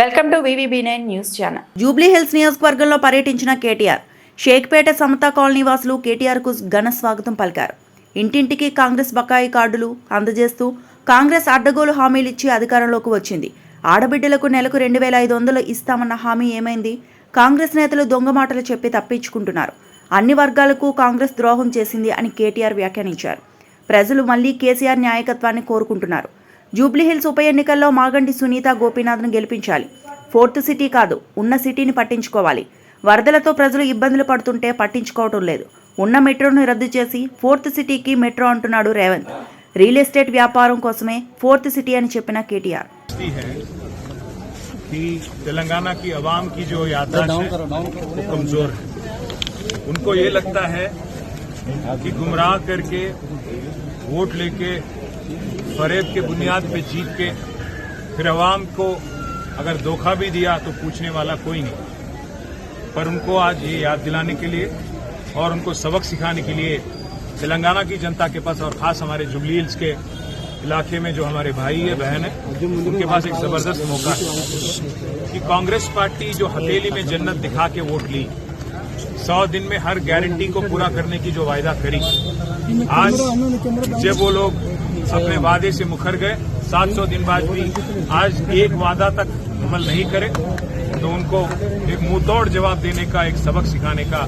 Welcome to VVB nine news channel. Jubilee Hills నియోజకవర్గంలో పర్యటించిన కేటీఆర్ షేక్పేట సమతా colony వాసులు కేటీఆర్కు ఘన స్వాగతం పలికారు. ఇంటింటికి కాంగ్రెస్ బకాయి కార్డులు అందజేస్తూ కాంగ్రెస్ అడ్డగోలు హామీలు ఇచ్చి అధికారంలోకి వచ్చింది. ఆడబిడ్డలకు నెలకు రెండు వేల ఐదు వందలు ఇస్తామన్న హామీ ఏమైంది? కాంగ్రెస్ నేతలు దొంగ మాటలు చెప్పి తప్పించుకుంటున్నారు. అన్ని వర్గాలకు కాంగ్రెస్ ద్రోహం చేసింది అని కేటీఆర్ వ్యాఖ్యానించారు. ప్రజలు మళ్ళీ కేసీఆర్ న్యాయకత్వాన్ని కోరుకుంటున్నారు. జూబ్లీహిల్స్ ఉప ఎన్నికల్లో మాగంటి సునీత గోపీనాథ్ను గెలిపించాలి ఫోర్త్ సిటీ కాదు ఉన్న సిటీని పట్టించుకోవాలి వరదలతో ప్రజలు ఇబ్బందులు పడుతుంటే పట్టించుకోవటం లేదు ఉన్న మెట్రోను రద్దు చేసి ఫోర్త్ సిటీకి మెట్రో అంటున్నాడు రేవంత్ రియల్ ఎస్టేట్ వ్యాపారం కోసమే ఫోర్త్ సిటీ అని చెప్పిన కేటీఆర్ समझती है कि तेलंगाना की आवाम की जो याददाश्त है वो कमजोर है उनको ये लगता है कि गुमराह करके वोट लेके फरेब के बुनियाद पे जीत के फिर आवाम को अगर धोखा भी दिया तो पूछने वाला कोई नहीं। पर उनको आज ये याद दिलाने के लिए और उनको सबक सिखाने के लिए तेलंगाना की जनता के पास और खास हमारे जुबली हिल्स के इलाके में जो हमारे भाई है, बहन है, उनके पास एक ज़बरदस्त मौका है कि कांग्रेस पार्टी जो हथेली में जन्नत दिखा के वोट ली। सौ दिन में हर गारंटी को पूरा करने की जो वायदा करी। आज जब वो लोग अपने वादे से मुखर गए 700 दिन बाद भी आज एक वादा तक अमल नहीं करे तो उनको एक मुंहतोड़ जवाब देने का, एक सबक सिखाने का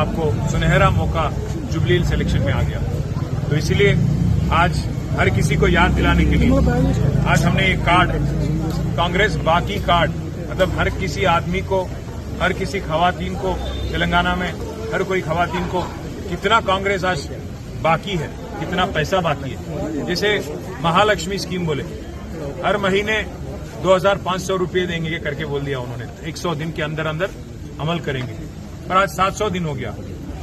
आपको सुनहरा मौका जुबली सिलेक्शन में आ गया। तो इसलिए आज हर किसी को याद दिलाने के लिए आज हमने एक कार्ड कांग्रेस बाकी कार्ड मतलब हर किसी आदमी को हर किसी खवातीन को, तेलंगाना में हर कोई खवातीन को कितना कांग्रेस आज बाकी है, कितना पैसा बाकी है। जैसे महालक्ष्मी स्कीम बोले। हर महीने 2500 रुपए देंगे करके बोल दिया उन्होंने। 100 दिन के अंदर अंदर अमल करेंगे। पर आज 700 दिन हो गया।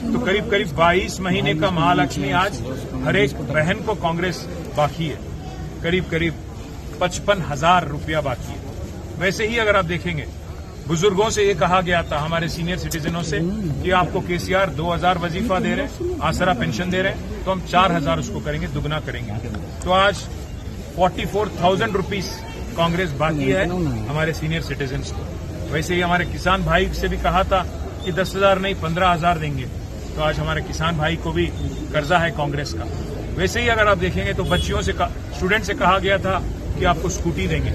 तो करीब करीब 22 महीने का महालक्ष्मी आज हर एक बहन को कांग्रेस बाकी है। करीब करीब पचपन हज़ार रुपया बाकी है। वैसे ही अगर आप देखेंगे बुज़ुर्गों से ये कहा गया था हमारे सीनियर सिटीजनों से कि आपको केसीआर 2000 वजीफा दे रहे हैं आसरा पेंशन दे रहे हैं तो हम 4000 उसको करेंगे दुगना करेंगे। तो आज 44,000 रुपीस कांग्रेस बाकी है हमारे सीनियर सिटीजन को। वैसे ही हमारे किसान भाई से भी कहा था कि दस हज़ार नहीं पंद्रह हज़ार देंगे। तो आज हमारे किसान भाई को भी कर्जा है कांग्रेस का। वैसे ही अगर आप देखेंगे तो बच्चियों से स्टूडेंट से कहा गया था कि आपको स्कूटी देंगे।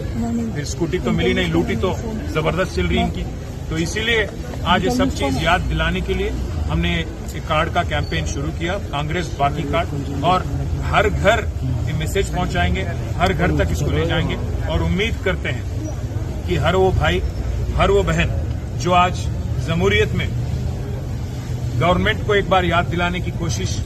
फिर स्कूटी तो मिली नहीं लूटी तो ज़बरदस्त चल रही इनकी। तो इसीलिए आज ये सब चीज़ याद दिलाने के लिए हमने एक कार्ड का कैंपेन शुरू किया कांग्रेस बाकी कार्ड। और हर घर ये मैसेज पहुंचाएँगे हर घर तक इसको ले जाएँगे। और उम्मीद करते हैं कि हर वो भाई हर वो बहन जो आज जमहूरियत में गवर्नमेंट को एक बार याद दिलाने की कोशिश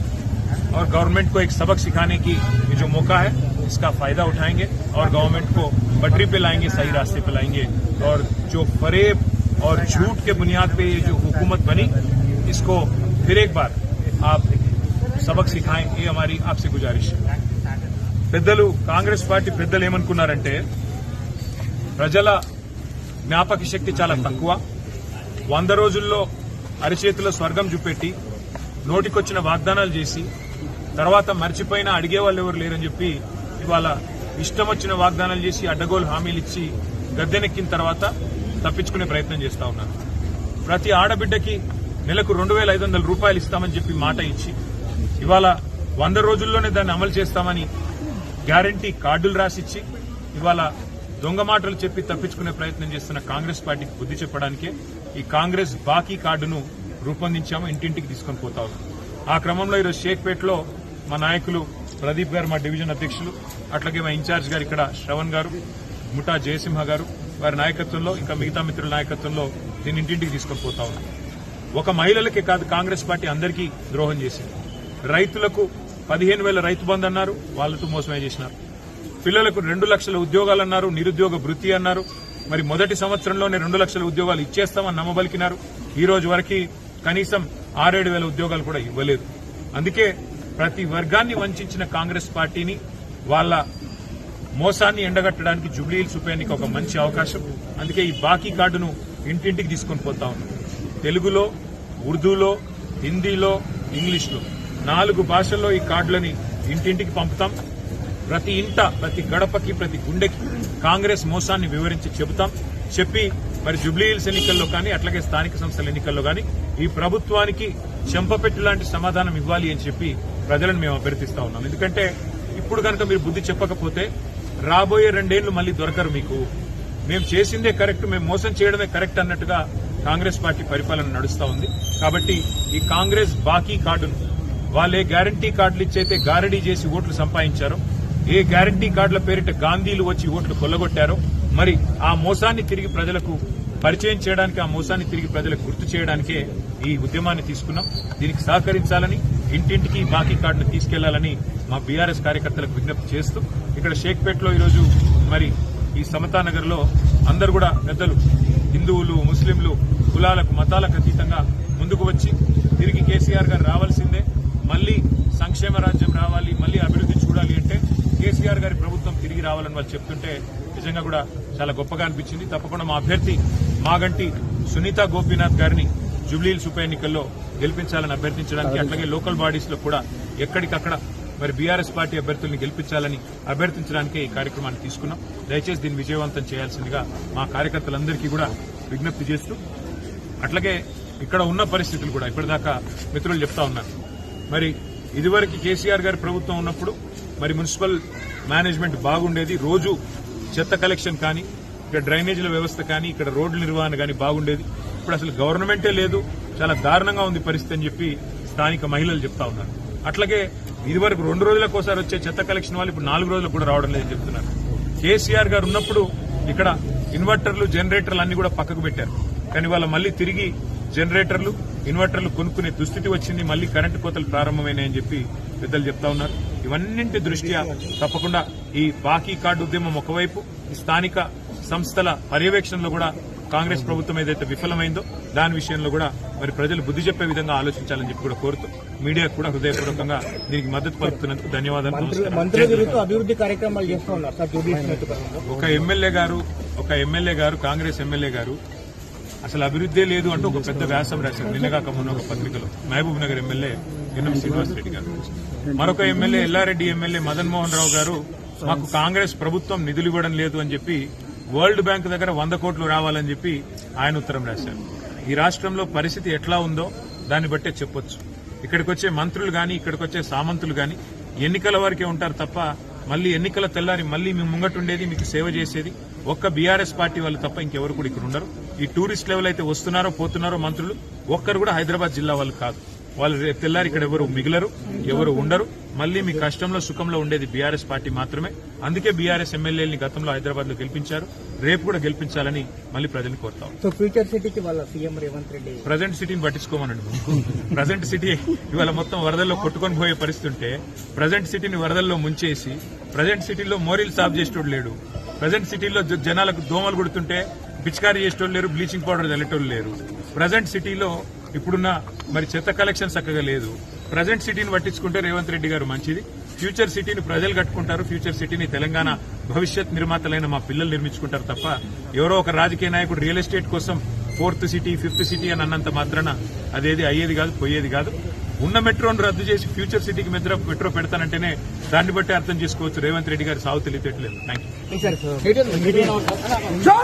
और गवर्नमेंट को एक सबक सिखाने की जो मौका है इसका फायदा उठाएंगे और गवर्नमेंट को पटरी पे लाएंगे सही रास्ते पे लाएंगे और जो फरेब और झूठ के बुनियाद पे ये जो हुकूमत बनी इसको फिर एक बार आप सबक सिखाएं ये हमारी आपसे गुजारिश है పెద్దలు కాంగ్రెస్ పార్టీ పెద్దలు ఏమనుకున్నారంటే ప్రజల జ్ఞాపక శక్తి చాలా తక్కువ వంద రోజుల్లో అరిచేతిలో స్వర్గం చూపెట్టి నోటికొచ్చిన వాగ్దానాలు చేసి తర్వాత మర్చిపోయిన అడిగే వాళ్ళు ఎవరు లేరని చెప్పి ఇవాళ ఇష్టం వచ్చిన వాగ్దానాలు చేసి అడ్డగోలు హామీలు ఇచ్చి గద్దెనెక్కిన తర్వాత తప్పించుకునే ప్రయత్నం చేస్తా ఉన్నారు ప్రతి ఆడబిడ్డకి నెలకు రెండు వేల ఐదు వందల రూపాయలు ఇస్తామని చెప్పి మాట ఇచ్చి ఇవాళ వంద రోజుల్లోనే దాన్ని అమలు చేస్తామని గ్యారంటీ కార్డులు రాసిచ్చి ఇవాళ దొంగ మాటలు చెప్పి తప్పించుకునే ప్రయత్నం చేస్తున్న కాంగ్రెస్ పార్టీకి బుద్ధి చెప్పడానికే ఈ కాంగ్రెస్ బాకీ కార్డును రూపొందించాము ఇంటింటికి తీసుకొని పోతా ఆ క్రమంలో ఈరోజు షేక్పేటలో మా నాయకులు ప్రదీప్ గారు మా డివిజన్ అధ్యక్షులు అట్లాగే మా ఇన్ఛార్జ్ గారు ఇక్కడ శ్రవణ్ గారు ముఠా జయసింహ గారు వారి నాయకత్వంలో ఇంకా మిగతా మిత్రుల నాయకత్వంలో దీన్ని ఇంటింటికి తీసుకొని పోతా ఉన్నాం. ఒక మహిళలకే కాదు కాంగ్రెస్ పార్టీ అందరికీ ద్రోహం చేసింది. రైతులకు పదిహేను వేల రైతు బంధు అన్నారు వాళ్ళతో మోసమే చేసినారు. పిల్లలకు రెండు లక్షల ఉద్యోగాలు అన్నారు నిరుద్యోగ వృత్తి అన్నారు. మరి మొదటి సంవత్సరంలోనే రెండు లక్షల ఉద్యోగాలు ఇచ్చేస్తామని నమ్మబలికినారు. ఈ రోజు వరకు కనీసం ఆరేడు వేల ఉద్యోగాలు కూడా ఇవ్వలేదు. అందుకే ప్రతి వర్గాన్ని వంచిన కాంగ్రెస్ పార్టీని వాళ్ళ మోసాన్ని ఎండగట్టడానికి జూబ్లీహిల్స్ ఉప ఎన్నిక ఒక మంచి అవకాశం. అందుకే ఈ బాకీ కార్డును ఇంటింటికి తీసుకొని పోతా ఉన్నాం. తెలుగులో ఉర్దూలో హిందీలో ఇంగ్లీష్లో నాలుగు భాషల్లో ఈ కార్డులని ఇంటింటికి పంపుతాం. ప్రతి ఇంట ప్రతి గడపకి ప్రతి గుండెకి కాంగ్రెస్ మోసాన్ని వివరించి చెబుతాం. చెప్పి మరి జూబ్లీ హిల్స్ ఎన్నికల్లో కానీ అట్లాగే స్థానిక సంస్థల ఎన్నికల్లో కానీ ఈ ప్రభుత్వానికి చెంపపెట్టు లాంటి సమాధానం ఇవ్వాలి అని చెప్పి ప్రజలను మేము అభ్యర్థిస్తా ఉన్నాం. ఎందుకంటే ఇప్పుడు కనుక మీరు బుద్ధి చెప్పకపోతే రాబోయే రెండేళ్ళు మళ్ళీ దొరకరు మీకు. మేము చేసిందే కరెక్ట్ మేము మోసం చేయడమే కరెక్ట్ అన్నట్టుగా కాంగ్రెస్ పార్టీ పరిపాలన నడుస్తా ఉంది. కాబట్టి ఈ కాంగ్రెస్ బాకీ కార్డును వాళ్ళే గ్యారంటీ కార్డులు ఇచ్చైతే గారడీ చేసి ఓట్లు సంపాదించారో ఏ గ్యారంటీ కార్డుల పేరిట గాంధీలు వచ్చి ఓట్లు కొల్లగొట్టారో మరి ఆ మోసాన్ని తిరిగి ప్రజలకు పరిచయం చేయడానికి ఆ మోసాన్ని తిరిగి ప్రజలకు గుర్తు చేయడానికే ఈ ఉద్యమాన్ని తీసుకున్నాం. దీనికి సహకరించాలని ఇంటింటికి బాకీ కార్డును తీసుకెళ్ళాలని మా బీఆర్ఎస్ కార్యకర్తలకు విజ్ఞప్తి చేస్తూ ఇక్కడ షేక్పేటలో ఈరోజు మరి ఈ సమతానగర్లో అందరు కూడా పెద్దలు హిందువులు ముస్లింలు కులాలకు మతాలకు అతీతంగా ముందుకు వచ్చి తిరిగి కేసీఆర్ గారు రావాల్సిందే. మళ్ళీ సంక్షేమ రాజ్యం రావాలి మళ్ళీ అభివృద్ధి చూడాలి అంటే కేసీఆర్ గారి ప్రభుత్వం తిరిగి రావాలని వాళ్ళు చెప్తుంటే నిజంగా కూడా చాలా గొప్పగా అనిపించింది. తప్పకుండా మా అభ్యర్థి మాగంటి సునీత గోపీనాథ్ గారిని జూబ్లీహిల్స్ ఉప ఎన్నికల్లో గెలిపించాలని అభ్యర్థించడానికి అట్లాగే లోకల్ బాడీస్లో కూడా ఎక్కడికక్కడ మరి బీఆర్ఎస్ పార్టీ అభ్యర్థుల్ని గెలిపించాలని అభ్యర్థించడానికే ఈ కార్యక్రమాన్ని తీసుకున్నాం. దయచేసి దీన్ని విజయవంతం చేయాల్సిందిగా మా కార్యకర్తలందరికీ కూడా విజ్ఞప్తి చేస్తూ అట్లాగే ఇక్కడ ఉన్న పరిస్థితులు కూడా ఇప్పటిదాకా మిత్రులు చెప్తా ఉన్నారు. మరి ఇదివరకు కేసీఆర్ గారి ప్రభుత్వం ఉన్నప్పుడు మరి మున్సిపల్ మేనేజ్మెంట్ బాగుండేది రోజు చెత్త కలెక్షన్ కానీ ఇక్కడ డ్రైనేజీల వ్యవస్థ కానీ ఇక్కడ రోడ్ల నిర్వహణ కానీ బాగుండేది. ఇప్పుడు అసలు గవర్నమెంటే లేదు చాలా దారుణంగా ఉంది పరిస్థితి అని చెప్పి స్థానిక మహిళలు చెప్తా ఉన్నారు. అట్లాగే ఇదివరకు రెండు రోజులకోసారి వచ్చే చెత్త కలెక్షన్ వాళ్ళు ఇప్పుడు నాలుగు రోజులకు కూడా రావడం లేదని చెప్తున్నారు. కేసీఆర్ గారు ఉన్నప్పుడు ఇక్కడ ఇన్వర్టర్లు జనరేటర్లు అన్ని కూడా పక్కకు పెట్టారు. కానీ వాళ్ళ మళ్ళీ తిరిగి జనరేటర్లు ఇన్వర్టర్లు కొనుక్కునే దుస్థితి వచ్చింది. మళ్ళీ కరెంటు కోతలు ప్రారంభమైనాయని చెప్పి పెద్దలు చెప్తా ఉన్నారు. ఇవన్నింటి దృష్ట్యా తప్పకుండా ఈ బాకీ కార్డు ఉద్యమం ఒకవైపు స్థానిక సంస్థల పర్యవేక్షణలో కూడా కాంగ్రెస్ ప్రభుత్వం ఏదైతే విఫలమైందో దాని విషయంలో కూడా మరి ప్రజలు బుద్ధి చెప్పే విధంగా ఆలోచించాలని చెప్పి కూడా కోరుతూ మీడియాకు కూడా హృదయపూర్వకంగా దీనికి మద్దతు పలుకుతున్నందుకు ధన్యవాదాలు. అభివృద్ధి కార్యక్రమాలు ఒక ఎమ్మెల్యే గారు ఒక ఎమ్మెల్యే గారు కాంగ్రెస్ ఎమ్మెల్యే గారు అసలు అభివృద్ధే లేదు అంటూ ఒక పెద్ద వ్యాసం రాశారు. నిన్నగాక మొన్న ఒక పత్రికలో మహబూబ్ నగర్ ఎమ్మెల్యే ఎన్ఎం శ్రీనివాస్ రెడ్డి గారు. మరొక ఎమ్మెల్యే ఎల్లారెడ్డి ఎమ్మెల్యే మదన్ మోహన్ రావు గారు మాకు కాంగ్రెస్ ప్రభుత్వం నిధులు ఇవ్వడం లేదు అని చెప్పి వరల్డ్ బ్యాంక్ దగ్గర వంద కోట్లు రావాలని చెప్పి ఆయన ఉత్తరం రాశారు. ఈ రాష్ట్రంలో పరిస్థితి ఎట్లా ఉందో దాన్ని బట్టే చెప్పొచ్చు. ఇక్కడికి వచ్చే మంత్రులు గాని ఇక్కడికి వచ్చే సామంతులు గాని ఎన్నికల వరకే ఉంటారు తప్ప మళ్ళీ ఎన్నికల తెల్లారి మళ్ళీ మీ ముంగటుండేది మీకు సేవ చేసేది ఒక్క బీఆర్ఎస్ పార్టీ వాళ్ళు తప్ప ఇంకెవరు కూడా ఇక్కడ ఉండరు. ఈ టూరిస్ట్ లెవెల్ అయితే వస్తున్నారో పోతున్నారో మంత్రులు ఒక్కరు కూడా హైదరాబాద్ జిల్లా వాళ్ళు కాదు. వాళ్ళు తెల్లారి ఇక్కడ ఎవరు మిగిలరు ఎవరు ఉండరు. మళ్ళీ మీ కష్టంలో సుఖంలో ఉండేది బీఆర్ఎస్ పార్టీ మాత్రమే. అందుకే బీఆర్ఎస్ ఎమ్మెల్యేలని గతంలో హైదరాబాద్లో గెలిపించారు. రేపు కూడా గెలిపించాలని మళ్ళీ ప్రజల్ని కోరుతాం ఫ్యూచర్ సిటీకి సీఎం రేవంత్ రెడ్డి. ప్రజెంట్ సిటీని పట్టించుకోమనండి ప్రజెంట్ సిటీ ఇవాళ మొత్తం వరదల్లో కొట్టుకొని పోయే పరిస్థితి ఉంటే ప్రజెంట్ సిటీని వరదల్లో ముంచేసి ప్రజెంట్ సిటీలో మోరీలు సాఫ్ చేసేటోడు లేడు. ప్రజెంట్ సిటీలో జనాలకు దోమలు కొడుతుంటే పిచికారీ చేసేటోళ్ళు లేరు బ్లీచింగ్ పౌడర్ చల్లేటోళ్ళు లేరు. ప్రజెంట్ సిటీలో ఇప్పుడున్న మరి చెత్త కలెక్షన్ చక్కగా లేదు. ప్రజెంట్ సిటీని పట్టించుకుంటే రేవంత్ రెడ్డి గారు మంచిది. ఫ్యూచర్ సిటీని ప్రజలు కట్టుకుంటారు. ఫ్యూచర్ సిటీని తెలంగాణ భవిష్యత్ నిర్మాతలైన మా పిల్లలు నిర్మించుకుంటారు తప్ప ఎవరో ఒక రాజకీయ నాయకుడు రియల్ ఎస్టేట్ కోసం ఫోర్త్ సిటీ ఫిఫ్త్ సిటీ అని అన్నంత మాత్రాన అదేది అయ్యేది కాదు పోయేది కాదు. ఉన్న మెట్రోను రద్దు చేసి ఫ్యూచర్ సిటీకి మెద్ర మెట్రో పెడతానంటేనే దాన్ని బట్టి అర్థం చేసుకోవచ్చు. రేవంత్ రెడ్డి గారి సాగు తెలియట్లేదు. Thank you